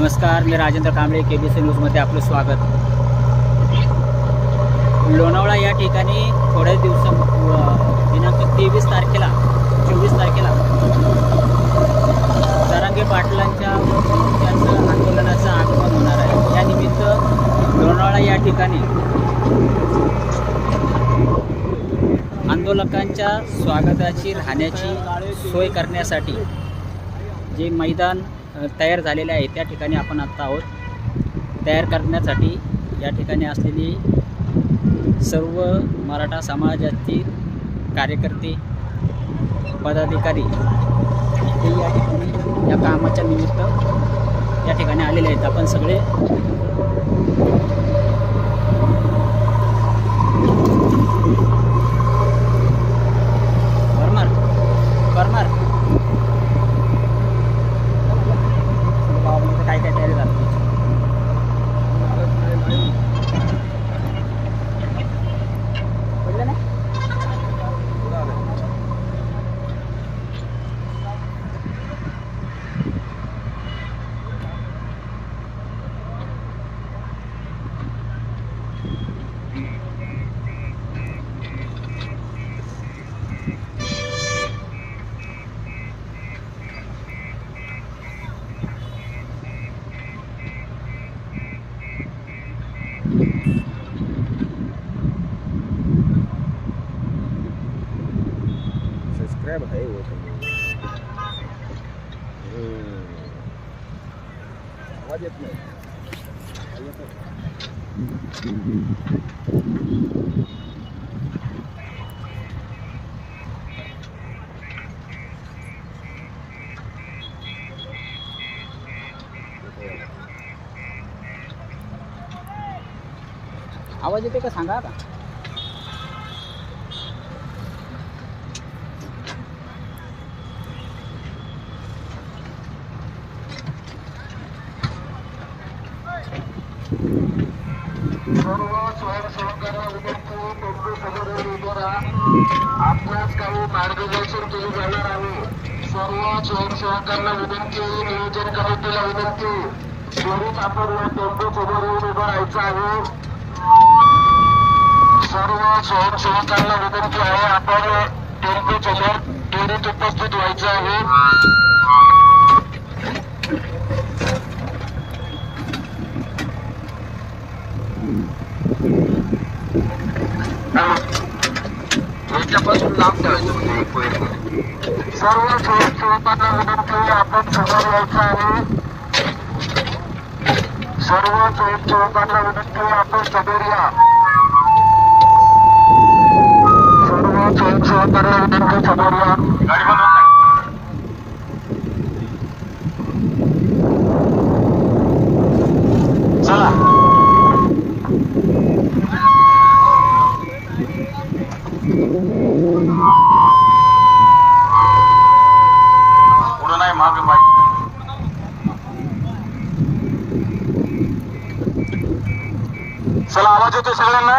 नमस्कार मी Rajendra Kamble K B C न्यूजमध्ये आपलं स्वागत. लोणावळा या ठिकाणी थोड्याच दिवसा दिनांक तेवीस तारखेला चोवीस तारखेला जरांगे पाटलांच्या त्यांचं आंदोलनाचं आगमन होणार आहे. यानिमित्त लोणावळा या ठिकाणी आंदोलकांच्या स्वागताची राहण्याची सोय करण्यासाठी जे मैदान तयार झालेले आहे. त्या ठिकाणी आपण आत्ता आहोत. तयार करण्यासाठी या ठिकाणी असलेली सर्व मराठा समाजातील कार्यकर्ते पदाधिकारी हे या ठिकाणी या कामाच्या निमित्त या ठिकाणी आलेले आहेत. आपण सगळे परमार परमार बाबांचं काय काय तयारी झाली पडलं नाही सब्सक्राइब है वो तो हम्म. आवाज येत नाही आवाज येत नाही. आवाज येते का? सांगा आता. सर्व स्वयंसेवकांना विनंती टेंबू समोर उभे काही मार्गदर्शन केले जाणार आहे सर्व स्वयंसेवकांना विनंती. नियोजन कमिटीला विनंती त्वरित आपण टेम्पो समोर येऊन उभं राहायचं आहे. सर्व स्वयंसेवकांना विनंती आहे. आपण टेंबू समोर टेरीत उपस्थित व्हायचं आहे. याच्यापासून लांब ठेवायचं म्हणजे सर्व स्वयंसेवकांना विनंती आपण समोर यायचं आहे. सर्व स्वयंसेवकांना विनंती आपण समोर या. चला नाही चला आवाज येतो सगळ्यांना?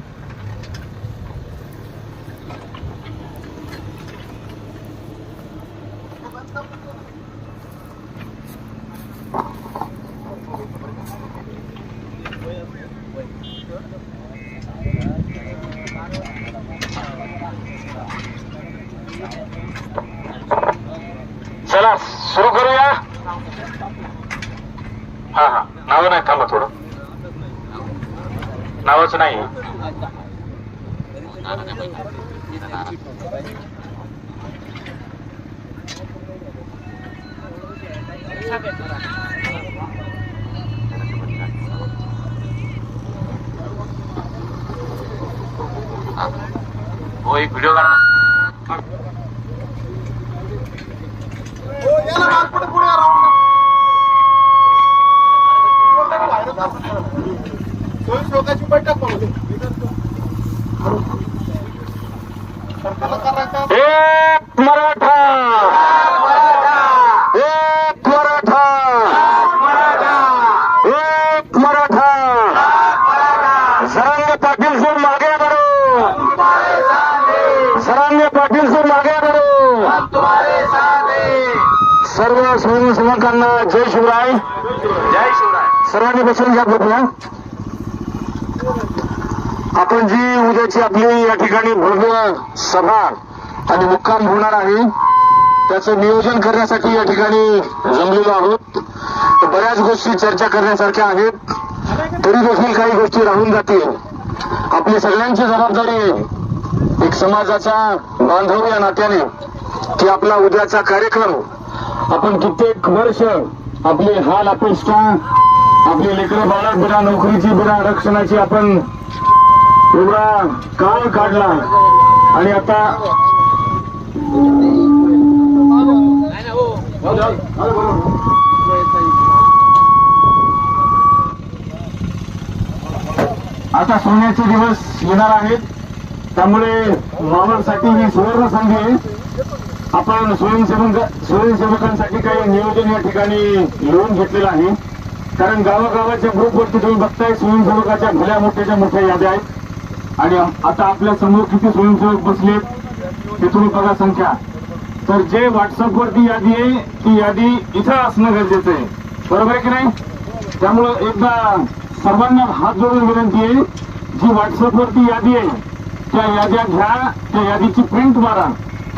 चला सुरू करूया हा हा नाव नाही थांबा थोडं नावाचं नाही हो एक व्हिडिओ काढा स्वयंसेवकाची बैठक बोलवली. एक मराठा. एक मराठा. एक मराठा. सरांगे पाटील से मागे बढ़ो सरांगे पाटील से मागे बढ़ो सर्व स्वयंसेवकांना जय शिवराय. जय शिवराय. सर्वांनी बसून घ्या कृपया आपण जी उद्याची आपली या ठिकाणी भव्य सभा आणि मुक्काम होणार आहे त्याचं नियोजन करण्यासाठी या ठिकाणी जमलेलो आहोत. बऱ्याच गोष्टी चर्चा करण्यासारख्या आहेत. तरी देखील काही गोष्टी राहून जातील. आपली सगळ्यांची जबाबदारी आहे एक समाजाचा बांधव या नात्याने की आपला उद्याचा कार्यक्रम आपण कित्येक वर्ष आपले हाल अपेक्षा आपली लेकरं बाळा बिना नोकरीची बिना आरक्षणाची आपण एवढा काळ काढला. आणि आता आता सोन्याचे दिवस येणार आहेत. त्यामुळे मामांसाठी ही सुवर्ण संधी आहे. आपण स्वयंसेवक स्वयंसेवकांसाठी काही नियोजन या ठिकाणी लिहून घेतलेलं आहे. कारण गावागावाच्या ग्रुपवरती तुम्ही बघताय स्वयंसेवकाच्या भल्या मोठ्याच्या मोठ्या याद्या आहेत. आणि आता आपल्यासमोर किती स्वयंसेवक बसलेत ते तुम्ही बघा संख्या. तर जे व्हॉट्सअपवरती यादी आहे ती यादी इथं असणं गरजेचं आहे. बरोबर आहे की नाही? त्यामुळं एकदा सर्वांना हात जोडून विनंती आहे जी व्हॉट्सअपवरती यादी आहे त्या याद्या घ्या त्या यादीची प्रिंट मारा.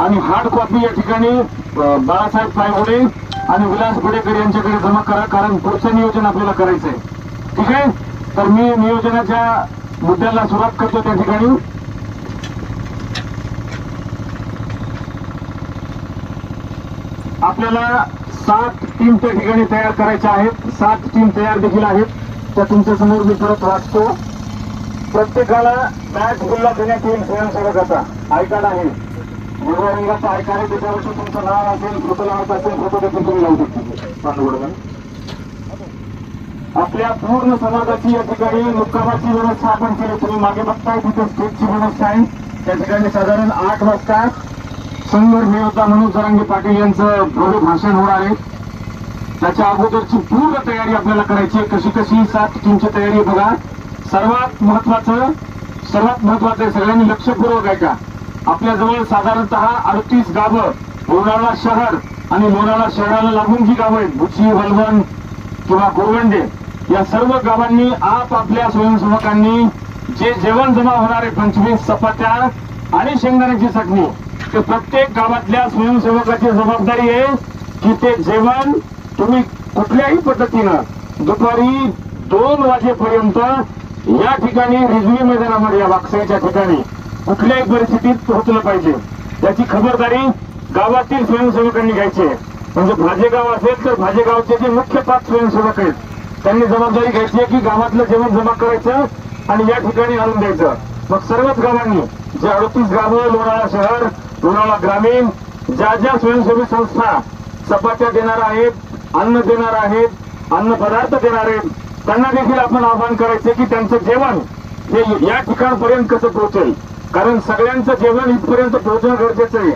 आणि हार्ड कॉपी या ठिकाणी बाळासाहेब पायगुडे आणि विलास गुडेकर यांच्याकडे जमा करा कारण पुढचं नियोजन आपल्याला करायचं आहे ठीक आहे? तर मी नियोजनाच्या मुद्द्याला सुरुवात करतो त्या ठिकाणी. आपल्याला सात टीम त्या ठिकाणी तयार करायच्या आहेत. सात टीम तयार देखील आहेत. त्या तुमच्यासमोर मी परत वाचतो. प्रत्येकाला मॅच गुल्ला देण्यात येईल स्वयंसेवकाचा आयकार्ड आहे. हिरव्या रंगाचा आयकार्ड आहे. त्याच्यावरती तुमचं नाव असेल फोटो लावत असेल फोटो देखील तुम्ही लावू शकता. आपल्या पूर्ण समाजाची या ठिकाणी मुक्कामाची व्यवस्था आपण केली. तुम्ही मागे बघताय तिथे स्टेजची व्यवस्था आहे. त्या ठिकाणी साधारण आठ वाजता संघर्ष होता म्हणून जरांगे पाटील यांचं भव्य भाषण होणार आहे. त्याच्या अगोदरची पूर्ण तयारी आपल्याला करायची आहे. कशी कशी सात टीमची तयारी बघा. सर्वात महत्वाचं सर्वात महत्वाचं आहे सगळ्यांनी लक्षपूर्वक ऐका. आपल्या जवळ साधारणतः अडतीस गावं लोणावळा शहर आणि लोणावळा शहराला लागून जी गावं आहेत भुची वलवण किंवा गोरवंडे या सर्व गावांनी आपापल्या स्वयंसेवकांनी जे जेवण जमा होणारे पंचवीस चपात्या आणि शेंगदाण्याची चटणी ते प्रत्येक गावातल्या स्वयंसेवकाची जबाबदारी आहे की ते जेवण तुम्ही कुठल्याही पद्धतीनं दुपारी दोन वाजेपर्यंत या ठिकाणी रिजवी मैदानामध्ये या वाकसाईच्या ठिकाणी कुठल्याही परिस्थितीत पोहोचलं पाहिजे. त्याची खबरदारी गावातील स्वयंसेवकांनी घ्यायची आहे. म्हणजे भाजेगाव असेल तर भाजेगावचे जे मुख्य पाच स्वयंसेवक आहेत त्यांनी जबाबदारी घ्यायची आहे की गावातलं जेवण जमा करायचं आणि या ठिकाणी आणून द्यायचं. मग सर्वच गावांनी जे अडतीस गावं लोणावळा शहर लोणावळा ग्रामीण ज्या ज्या स्वयंसेवी संस्था चपात्या देणार आहेत अन्न देणार आहेत अन्न पदार्थ देणार आहेत त्यांना देखील आपण आवाहन करायचे की त्यांचं जेवण हे या ठिकाणपर्यंत कसं पोहोचेल? कारण सगळ्यांचं जेवण इथपर्यंत पोहोचणं गरजेचं आहे.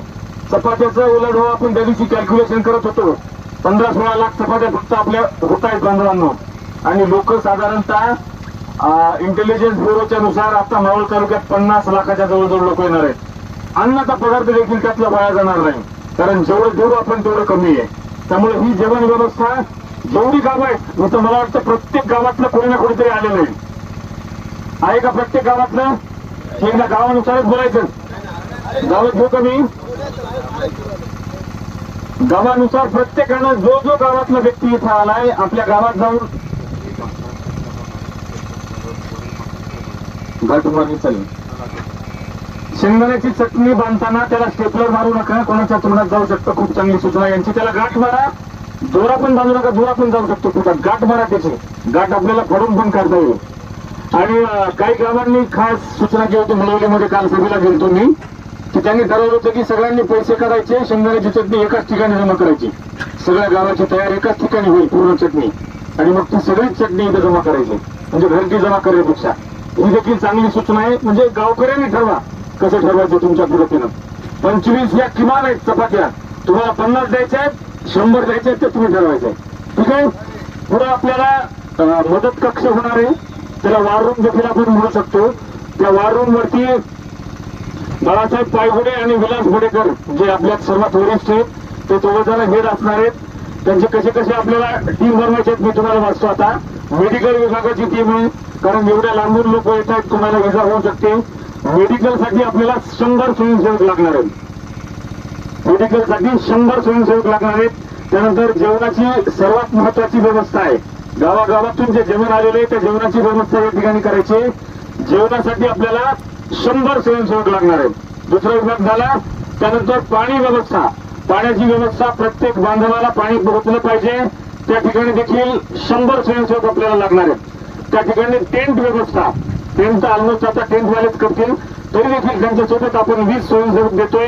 चपात्याचं उलाढाव हो, आपण त्या दिवशी कॅल्क्युलेशन करत होतो. पंधरा सोळा लाख चपात्या फक्त आपल्या होत आहेत बांधवांना आणि लोक साधारणतः इंटेलिजन्स ब्युरोच्या नुसार आता मावळ तालुक्यात पन्नास लाखाच्या जवळजवळ लोक येणार आहेत. अन्नाचा पदार्थ देखील त्यातला वाया जाणार नाही. कारण जेवढं देऊ आपण तेवढं कमी आहे. त्यामुळे ही जेवण व्यवस्था जेवढी गावं आहेत मी तर मला वाटतं प्रत्येक गावातलं कोणी ना कोणीतरी आलेलं आहे. आहे का प्रत्येक गावातलं? एकदा गावानुसारच बोलायचं. गावात घेऊ कमी गावानुसार प्रत्येकानं जो जो गावातला व्यक्ती इथं आलाय आपल्या गावात जाऊन घाटमारणी चालेल. शेंगदाण्याची चटणी बांधताना त्याला स्टेपलर मारू नका कोणाच्या तोंडात जाऊ शकतं खूप चांगली सूचना यांची त्याला गाठ मारा. दोरा पण बांधू नका दोरा पण जाऊ शकतो कुठं गाठ मारा त्याची. गाठ आपल्याला फोडून पण काढता येईल. आणि काही गावांनी खास सूचना केली होती मुलवलीमध्ये काल सभेला गेलतो मी. की त्यांनी ठरवलं होतं की सगळ्यांनी पैसे करायचे शेंगदाण्याची चटणी एकाच ठिकाणी जमा करायची. सगळ्या गावाची तयार एकाच ठिकाणी होईल पूर्ण चटणी. आणि मग ती सगळीच चटणी इथं जमा करायची. म्हणजे घरटी जमा करण्यापेक्षा. ही देखील चांगली सूचना आहे. म्हणजे गावकऱ्यांनी ठरवा कसं ठरवायचं तुमच्या पद्धतीनं पंचवीस या किमान आहेत चपात्या. तुम्हाला पन्नास द्यायच्या आहेत शंभर द्यायचे आहेत ते तुम्ही ठरवायचे ठीक आहे? पुढे आपल्याला मदत कक्ष होणार आहे. त्याला वारूम देखील आपण म्हणू शकतो. त्या वारूम वरती बाळासाहेब पायगुडे आणि विलास घोडेकर जे आपल्यात सर्वात वरिष्ठ आहेत ते दोघ जण हेड असणार आहेत. त्यांचे कसे कसे आपल्याला टीम बनवायचे आहेत मी तुम्हाला वाचतो आता. मेडिकल विभागाची टीम आहे. कारण एवढ्या लांबून लोक येत आहेत तुम्हाला विजा होऊ शकते. मेडिकलसाठी आपल्याला शंभर स्वयंसेवक लागणार आहेत. मेडिकलसाठी शंभर स्वयंसेवक लागणार आहेत. त्यानंतर जेवणाची सर्वात महत्वाची व्यवस्था आहे. गावागावातून जे जेवण आलेले त्या जेवणाची व्यवस्था या ठिकाणी करायची. जेवणासाठी आपल्याला शंभर स्वयंसेवक लागणार आहेत. दुसरा विभाग झाला त्यानंतर पाणी व्यवस्था. पाण्याची व्यवस्था प्रत्येक बांधवाला पाणी पोहोचलं पाहिजे. त्या ठिकाणी देखील शंभर स्वयंसेवक आपल्याला लागणार आहेत. त्या ठिकाणी टेंट व्यवस्था टेंट ऑलमोस्ट आता टेंटवालेच करतील. तरी देखील त्यांच्यासोबत आपण वीस स्वयंसेवक देतोय.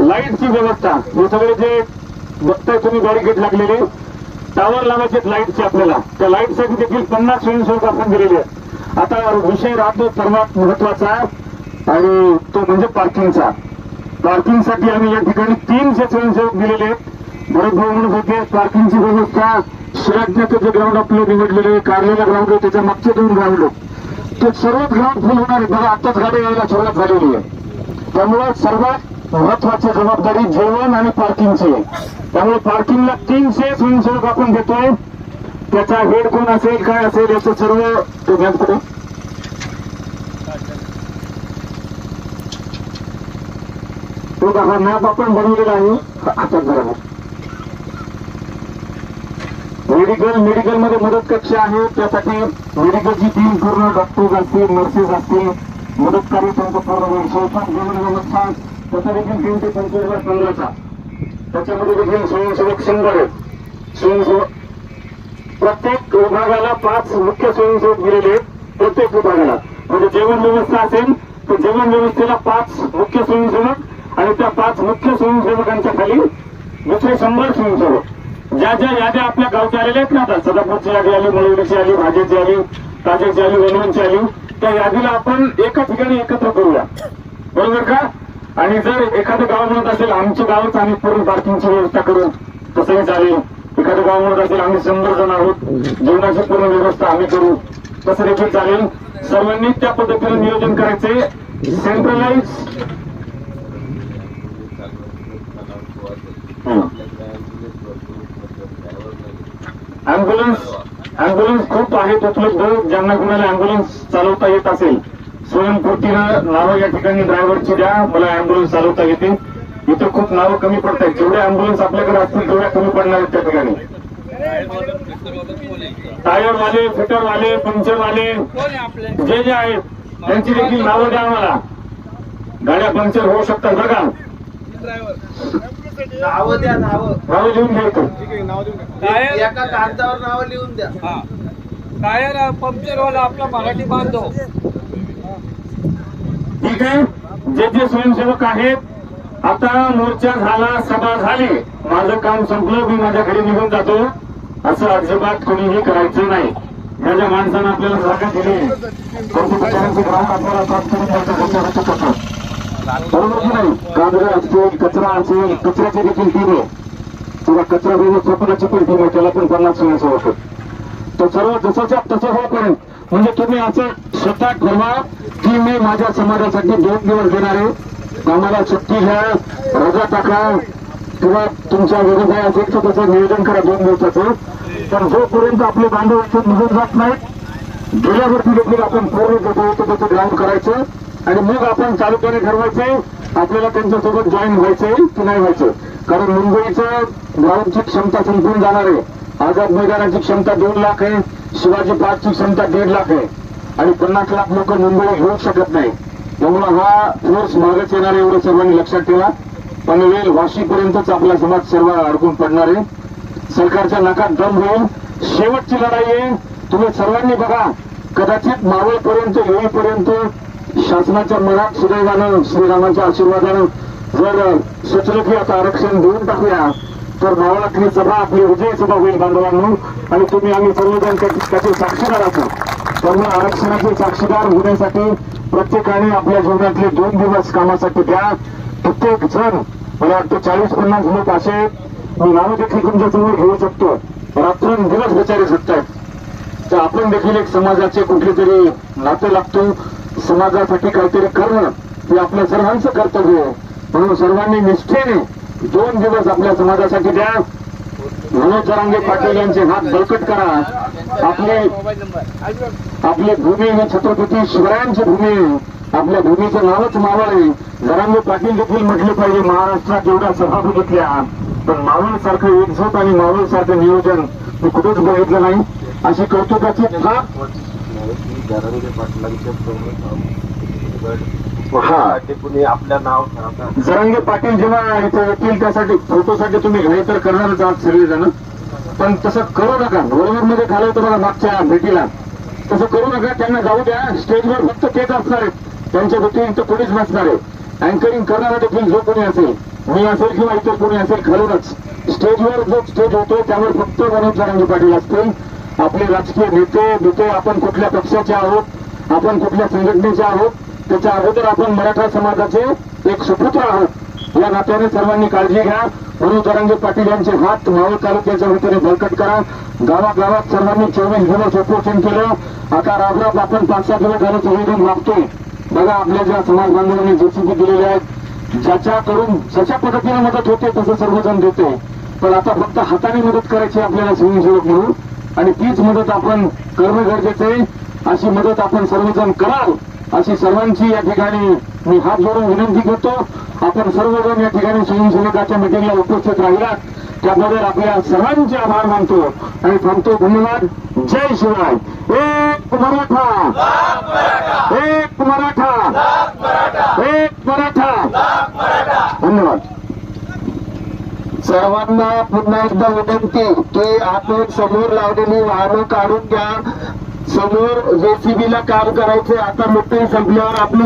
लाईटची व्यवस्था हे सगळे जे बघताय तुम्ही बॅरिकेड लागलेले टावर लावायचे लाईटचे आपल्याला. त्या लाईटसाठी देखील पन्नास स्वयंसेवक आपण दिलेले आहेत. आता विषय राहतो सर्वात महत्त्वाचा आणि तो म्हणजे पार्किंगचा पार्किंगसाठी आम्ही या ठिकाणी तीनशे स्वयंसेवक दिलेले आहेत. भरत होते पार्किंगची व्यवस्था शिराज्याचं जे ग्राउंड आपलं निवडलेले कारलेला ग्राउंड आहे त्याच्या मागचे दोन ग्राउंड ते सर्वच ग्राउंड फुल होणार आहे. बघा आत्ताच गाडी यायला सुरुवात झालेली आहे. त्यामुळे सर्वात महत्वाची जबाबदारी जेवण आणि पार्किंगची आहे. त्यामुळे पार्किंगला तीनशे स्वयंसेवक आपण देतोय त्याचा हेड कोण असेल काय असेल याचं सर्व ते घ्या पुढे. तो बघा मॅप आपण बनवलेला आहे. हातात बरोबर मेडिकल मेडिकलमध्ये मदत कक्ष आहे? त्यासाठी मेडिकलची टीम पूर्ण डॉक्टर्स असतील नर्सेस असतील मदतकारी त्यांचं पूर्ण होईल. व्यवस्था त्याचा देखील तीन ते पंचवीस पंधराचा त्याच्यामध्ये देखील स्वयंसेवक शंभर आहेत स्वयंसेवक प्रत्येक विभागाला पाच मुख्य स्वयंसेवक दिलेले आहेत प्रत्येक विभागाला. म्हणजे जेवण व्यवस्था असेल तर जेवण व्यवस्थेला पाच मुख्य स्वयंसेवक आणि त्या पाच मुख्य स्वयंसेवकांच्या खाली दुसरे शंभर स्वयंसेवक. ज्या ज्या याद्या आपल्या गावच्या आलेल्या आहेत ना आता सदापूरची यादी आली मळवलीची आली भाजीची आली ताज्याची आली वनवनची आली त्या यादीला आपण एका ठिकाणी एकत्र करूया. बरोबर का? आणि जर एखादं गाव म्हणत असेल आमच्या गावात आम्ही पूर्ण पार्किंगची व्यवस्था करू तसंही चालेल. एखादं गाव म्हणत असेल आम्ही शंभर जण आहोत जेवणाची पूर्ण व्यवस्था आम्ही करू तसं देखील चालेल. सर्वांनी त्या पद्धतीने नियोजन करायचे सेंट्रलाइज अँब्युलन्स अँब्युलन्स खूप आहेत उपलब्ध ज्यांना कुणाला अँब्युलन्स चालवता येत असेल. स्वयंपूर्तीनं नावं या ठिकाणी ड्रायव्हरची द्या मला अँब्युलन्स चालवता येते इथं खूप नावं कमी पडत आहेत. जेवढे अँब्युलन्स आपल्याकडे असतील तेवढ्या कमी पडणार आहेत त्या ठिकाणी. टायरवाले फिटरवाले पंक्चरवाले जे जे आहेत त्यांची देखील नावं द्या आम्हाला. गाड्या पंक्चर होऊ शकतात बघा. नावं द्या नावं. नावं लिहून घ्यायचं एका कागदावर नावं लिहून द्या. टायर पंक्चरवाला आपला मराठी बांधव. ठीक आहे जे जे स्वयंसेवक आहेत आता मोर्चा झाला सभा झाली. माझं काम संपलं मी माझ्या घरी निघून जातो. असं अजिबात कोणीही करायचं नाही. ज्या ज्या माणसानं आपल्याला जागा दिली आपल्याला प्राप्त करून द्यायचं बरोबर नाही कागद असतील कचरा असेल कचऱ्याची देखील टीम आहे किंवा कचरा व्यवस्थापनाची पण टीम आहे त्याला पण पन्नास स्वयंसेवक आहेत तो सर्व जसंच्या तसं होईपर्यंत म्हणजे तुम्ही असं स्वतः ठरवा की मी माझ्या समाजासाठी दोन दिवस देणार आहे आम्हाला सुट्टी घ्या रजा टाका किंवा तुमचा व्यवसाय असेल तर तसं नियोजन करा दोन दिवसाचं पण जोपर्यंत आपले बांधव निघून जात नाहीत गेल्यावरती देखील आपण पूर्ण जसं होतं ग्राउंड करायचं आणि मग आपण चालूपणे ठरवायचंय आपल्याला त्यांच्यासोबत जॉईन व्हायचंय की नाही व्हायचं कारण मुंबईचं ग्राउंडची क्षमता संपून जाणार आहे. आझाद मैदानाची क्षमता दोन लाख आहे शिवाजी पार्कची क्षमता दीड लाख आहे. आणि पन्नास लाख लोक मुंबईला घेऊ शकत नाही. त्यामुळे हा फोर्स मागच येणार आहे एवढं सर्वांनी लक्षात ठेवा. पनवेल वाशीपर्यंतच आपला समाज सर्व अडकून पडणार आहे. सरकारच्या नाकात दम होईल शेवटची लढाई आहे. तुम्ही सर्वांनी बघा कदाचित मावळपर्यंत येईपर्यंत शासनाच्या मनात सुदैवानं श्रीरामाच्या आशीर्वादानं जर सुचलं की आता आरक्षण देऊन टाकूया तर मावळातली सभा आपली विजय सभा होईल बांधवांनो. आणि तुम्ही आम्ही सर्वजण त्याचे साक्षीदार आहोत त्यामुळे आरक्षणाचे साक्षीदार होण्यासाठी प्रत्येकाने आपल्या जीवनातले दोन दिवस कामासाठी द्या. प्रत्येक जण मला वाटतं चाळीस पन्नास लोक असे मी नावं देखील तुमच्यासमोर घेऊ शकतो. रात्रंदिवस बिचारे सुटतात तर आपण देखील एक समाजाचे कुठले तरी नातं लागतो. समाजासाठी काहीतरी करणं हे आपल्या सर्वांचं कर्तव्य आहे. म्हणून सर्वांनी निष्ठेने दोन दिवस आपल्या समाजासाठी द्या. मनोज जरांगे पाटील यांचे हात बळकट करा. आपले आपली भूमी ही छत्रपती शिवरायांची भूमी आहे. आपल्या भूमीचं नावच मावळ आहे. जरांगे पाटील देखील म्हटले पाहिजे महाराष्ट्रात एवढ्या सभापती घेतल्या पण मावळ सारखं एकजूट आणि मावळ सारखं नियोजन मी कुठेच बघितलं नाही. अशी कौतुकाची थाप पाटलांचे आपल्या नाव जरांगे पाटील जेव्हा इथे येतील त्यासाठी फोटोसाठी तुम्ही घाई तर करणारच आहात सगळेजण. पण तसं करू नका. बरोबर मध्ये घालवतं बघा मागच्या भेटीला. तसं करू नका. त्यांना जाऊ द्या. स्टेजवर फक्त तेच असणार आहेत. त्यांच्या व्यतिरिक्त कोणीच नसणार आहे. अँकरिंग करणारा देखील जो कोणी असेल मी असेल किंवा इतर कोणी असेल खालूनच स्टेजवर जो स्टेज होतो त्यावर फक्त मनोज जरांगे पाटील असतील. आपले राजकीय नेते नेते आपण कुठल्या पक्षाचे आहोत आपण कुठल्या संघटनेचे आहोत त्याच्या अगोदर आपण मराठा समाजाचे एक सुपुत्र आहोत. या नात्याने सर्वांनी काळजी घ्या. गुरु तरंगे पाटील यांचे हात मावळ तालुक्याच्या वतीने बळकट करा. गावागावात सर्वांनी चोवीस दिवस उपोषण केलं. आता राबराब आपण पाच सात दिवस झालं संविधान मागतोय बघा आपल्या ज्या समाज बांधवांनी जेसीबी दिलेले आहेत ज्याच्याकडून जशा पद्धतीने मदत होते तसं सर्वजण देते पण आता फक्त हाताने मदत करायची आपल्याला स्वयंसेवक म्हणून आणि तीच मदत आपण करणं गरजेचं आहे. अशी मदत आपण सर्वजण कराल अशी सर्वांची या ठिकाणी मी हात जोडून विनंती करतो. आपण सर्वजण या ठिकाणी स्वयंसेवकाच्या मिटिंगला उपस्थित राहिलात. त्याबद्दल आपल्या सर्वांचे आभार मानतो आणि थांबतो धन्यवाद. जय शिवराय एक मराठा. एक मराठा. एक मराठा. धन्यवाद. सर्वांना पुन्हा एकदा विनंती की आपण समोर लावलेली वाहनं काढून घ्या. समोर जेसीबी ला काम करायचे आता मीटिंग संपल्यावर आपलं